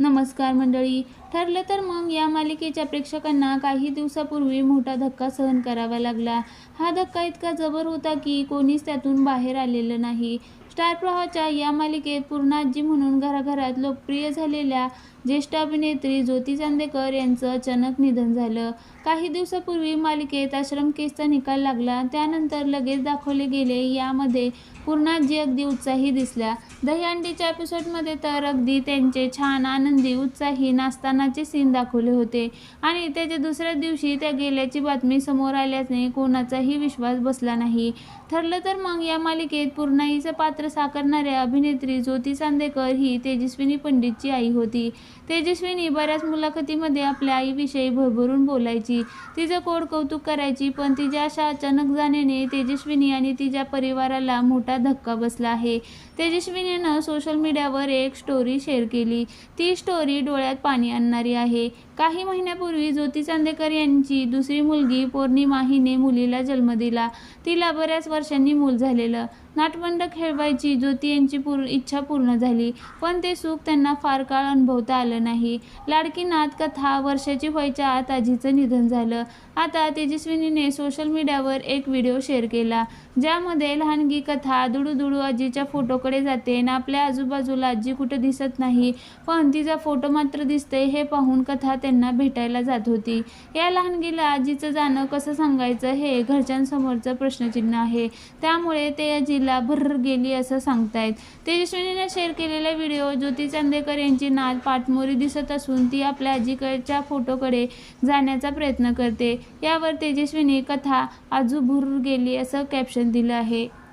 नमस्कार मंडळी. ठरलं तर मग या मालिकेच्या प्रेक्षकांना काही दिवसापूर्वी मोठा धक्का सहन करावा लागला. हा धक्का इतका जबर होता की कोणीच त्यातून बाहेर आलेलं नाही. स्टार प्रवाहाच्या या मालिकेत पूर्णाजी म्हणून घराघरात लोकप्रिय झालेल्या ज्येष्ठ अभिनेत्री ज्योती चांदेकर यांचं अचानक निधन झालं. काही दिवसापूर्वी मालिकेत आश्रम केसचा निकाल लागला. त्यानंतर लगेच दाखवले गेले. यामध्ये पूर्णाजी अगदी उत्साही दिसल्या. दहीहंडीच्या एपिसोडमध्ये तर अगदी त्यांचे छान आनंदी उत्साही नाचतानाचे सीन दाखवले होते. आणि त्याच्या दुसऱ्या दिवशी त्या गेल्याची बातमी समोर आल्याने कोणाचाही विश्वास बसला नाही. ठरलं तर मग या मालिकेत पूर्णाईचं पात्र साकारणाऱ्या अभिनेत्री ज्योती चांदेकर ही तेजस्विनी पंडितची आई होती. तेजस्विनी बऱ्याच मुलाखतीमध्ये आपल्या आईविषयी भरभरून बोलायची. तिचं कोड कौतुक करायची पण तिच्या अशा अचानक जाण्याने तेजस्विनी आणि तिच्या परिवाराला मोठा धक्का बसला आहे. तेजस्विनीनं सोशल मीडियावर एक स्टोरी शेअर केली. ती स्टोरी डोळ्यात पाणी आणणारी आहे. काही महिन्यापूर्वी ज्योती चांदेकर यांची दुसरी मुलगी पौर्णिमा हिने मुलीला जन्म दिला. तिला बऱ्याच वर्षांनी मूल झालेलं. नाटवंड खेळवायची ज्योती यांची पूर इच्छा पूर्ण झाली. पण ते सुख त्यांना फार काळ अनुभवता आलं नाही. लाडकी नाथ कथा वर्षाची व्हायच्या आत आजीचं निधन झालं. आता तेजस्विनीने सोशल मीडियावर एक व्हिडिओ शेअर केला ज्यामध्ये लहानगी कथा दुडू दुडू आजीच्या फोटोकडे जाते आणि आपल्या आजूबाजूला आजी कुठं दिसत नाही. पण तिचा फोटो मात्र दिसते हे पाहून कथा त्यांना भेटायला जात होती. या लहानगीला आजीचं जाणं कसं सांगायचं हे घरच्यांसमोरचं प्रश्नचिन्ह आहे. त्यामुळे ते आजीला भर्र गेली असं सांगतायत. तेजस्विनीने शेअर केलेला व्हिडिओ ज्योती चांदेकर यांची नात पाठमोरी दिसत असून ती आपल्या आजीकडच्या फोटोकडे जाण्याचा प्रयत्न करते. यावर तेजस्विनी कथा आजू भुर्र गेली असं कॅप्शन दिलं आहे.